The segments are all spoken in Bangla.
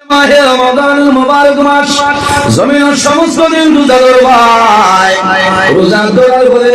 মাহে রমাদান মুবারক মাস। জমিনের সমস্ত দিন রোজা ধরবাই রোজা ধরার পরে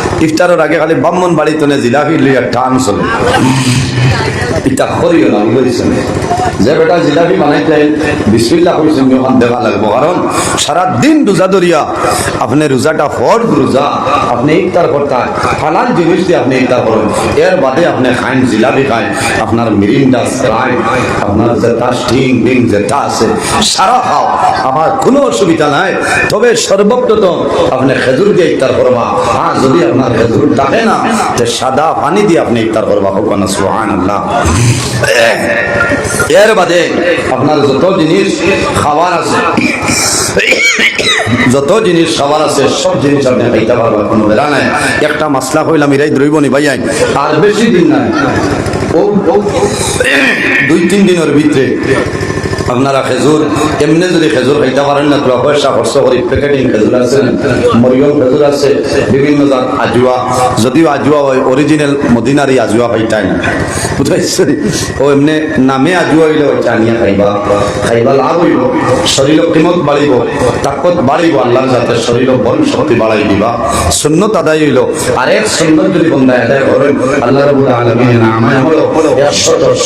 ইফতারের আগে খালি ব্রাহ্মণ বাড়িতে নে জিলাপি লইয়া টান চলে। ইটা করিও না, বুঝেছেন? যে বেটা জিলাপি কইছেন যখন দেখা লাগবো। কারণ সারা দিন রোজা ধরিয়া আপনি রোজাটা রোজা, আপনি ইফতার জিনিস দিয়ে আপনি ইফতার করেন। এর বাদে আপনি খাইন, জিলাপি খাইন, আপনার মিরিন্ডা স্প্রাইট, আপনার যেটা স্টিং বিং আছে, সারা খাও। আমার কোনো অসুবিধা নাই। তবে সর্বপ্রথম আপনি খেজুর দিয়ে ইফতার করবা। হ্যাঁ যদি আপনার না। তো সাদা পানি দিয়ে আপনি ইফতার করবা হোক না সুহান আল্লাহ এর বাদে আপনার যত জিনিস খাবার আছে যত জিনিস খাবার আছে সব জিনিস আপনি খাইতে পারবেন কোনো নাই। একটা মাসলা হইলাম এরাই দ্রৈব নি ভাইয়াই আর বেশি দিন নাই। দুই তিন দিনের ভিতরে আপনারা খেজুর, এমনি যদি খেজুর খাইতে পারেন না তো পয়সা খরচ করি প্যাকেটিং খেজুর আছে, মরিয়ম খেজুর আছে, বিভিন্ন জাত আজুয়া। যদিও আজুয়া হয় অরিজিনাল মদিনারি আজুয়া পাইতাই না? বুঝাইছে? ও এমনি নামে আজুয়া হইলে খাইবা। খাইবা লাভ হইব শরীর কিমত বাড়িব, তাকত বাড়িব আল্লাহ যাতে শরীর বল শক্তি বাড়াই দিবা। সুন্নত আদায় হইল। আরেক সুন্নত যদি বন্ধা আল্লাহ রবুল আমায় হলো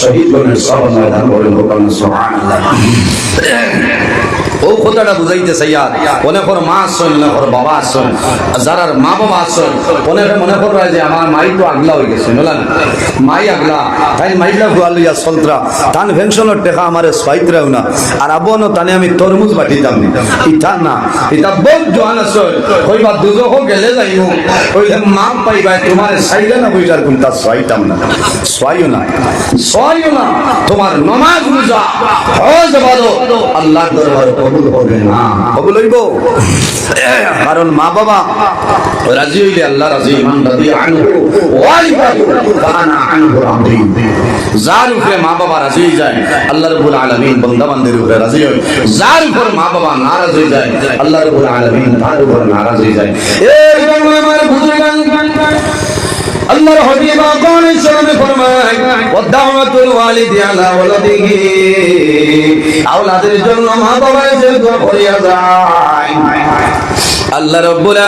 শহীদ সব ও কথাটা বুঝাইতে চাইয়ার অনেকর মা আসছেন অনেকর বাবা আসছেন যারার মা বাবা আসছেন অনেকে মনে করবা যে আমার মাই তো আগলা হয়ে গেছে বুঝলেন মাই আগলা, তাই মাইলা গুয়া লইয়া সলত্রা। তান পেনশনের টেকা আমার সোয়াইত্রাও না। আর আবনো তানে আমি তরমুজ বাটিতাম। ইটা না এটা বহুত জোয়ান আছে কইবা দুজক গেলে যাইব কইলে মা পাইবা তোমার সাইলে না বইটার কোনটা সোয়াইতাম না। সোয়াইও না। সোয়াইও না। তোমার নমাজ রোজা হজ বাদো আল্লাহর দরবারে কবুল হবে না কবুল হইব কারণ মা বাবা রাজি হইলে আল্লাহ রাজি ইমান রাজি আনহু ওয়ালিদাহু কানা আনহু রাদি যার উপরে মা বাবা রাজি হয়ে যায় আল্লাহ রাব্বুল আলামিন বান্দা বান্দির উপরে রাজি হয় যার উপর মা বাবা নারাজ হয়ে যায় আল্লাহ রাব্বুল আলামিন তার উপর নারাজ হয়ে যায় এই বাংলা আমার বুজুর্গান আল্লাহর হাবিব আকানে সালামে ফরমায় ওয়াদাওয়াতুল ওয়ালিদি আলা ওয়ালাদিহি আওলাদের জন্য মা বাবার যে দোয়া করিয়া যায়। আল্লাহ রব্বুল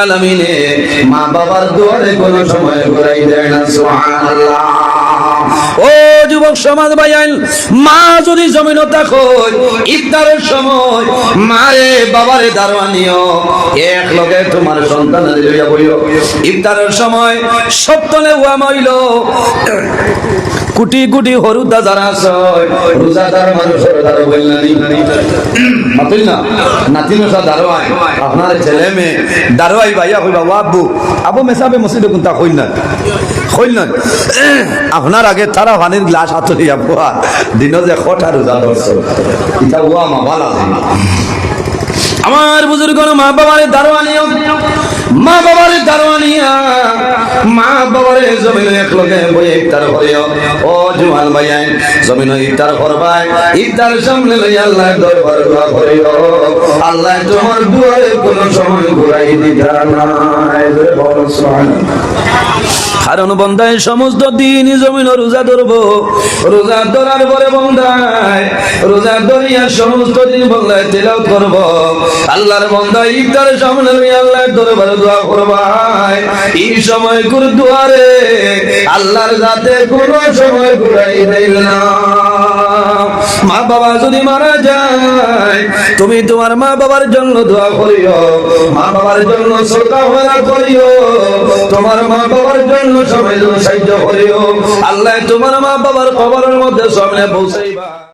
মা বাবার দুয়ারে কোনো সময় ঘুরাই দেয় না, সুবহানাল্লাহ। ও যুবক সমাজ ভাইয়ান, মা যদি জমিন থাকো ইফতারের সময় মারে বাবারে দারোয়ানিও এক লগে তোমার বইও ইফতারের সময় সপ্তনে উয়া মইল কোটি কোটি হরুদা যারা আছে রোজাদার মানুষের দারো বললানি মাতুল না? নাতি মেশা দারোয়াই। আপনার ছেলে মেয়ে। দারোয়াই ভাইয়া কইবা ও আব্বু আবু মেসাবে মসজিদে কোনটা কইন না কইন না আপনার আগে তারা পানির গ্লাস হাত লইয়া বুয়া। দিন যে কটা রোজা ধরছে। এটা উয়া মা বালা আমার বুজুর্গ মা বাবার দারোয়ানিও মা বাবার দারোয়ানিয়া মা বাবার জমিন এক লগে বই ইফতার করিও। ও জুয়ান ভাইয়াই জমিন ইফতার করবাই ইফতার সামনে লই আল্লাহ দরবার দোয়া করিও আল্লাহ তোমার দুয়ারে কোন সময় ঘুরাই দিতা না বল কারণ বন্ধায় সমস্ত দিন জমিন রোজা ধরবো। রোজা ধরার পরে বন্ধায়, রোজা ধরিয়া সমস্ত দিন বন্ধায় তেলাও করব। আল্লাহর বন্ধায় ইফতার সামনে লই আল্লাহর দরবারে দোয়া করবাই এই সময় কুর দুয়ারে আল্লাহর যাতে কোন সময় ঘুরাই দেই না। মা বাবা যদি মারা যায়, তুমি তোমার মা বাবার জন্য দোয়া করিও মা বাবার জন্য শ্রদ্ধা ভাবনা করিও, তোমার মা বাবার জন্য সবাই সাহায্য করিও। আল্লাহ তোমার মা বাবার খবরের মধ্যে সামনে পৌঁছাইবা।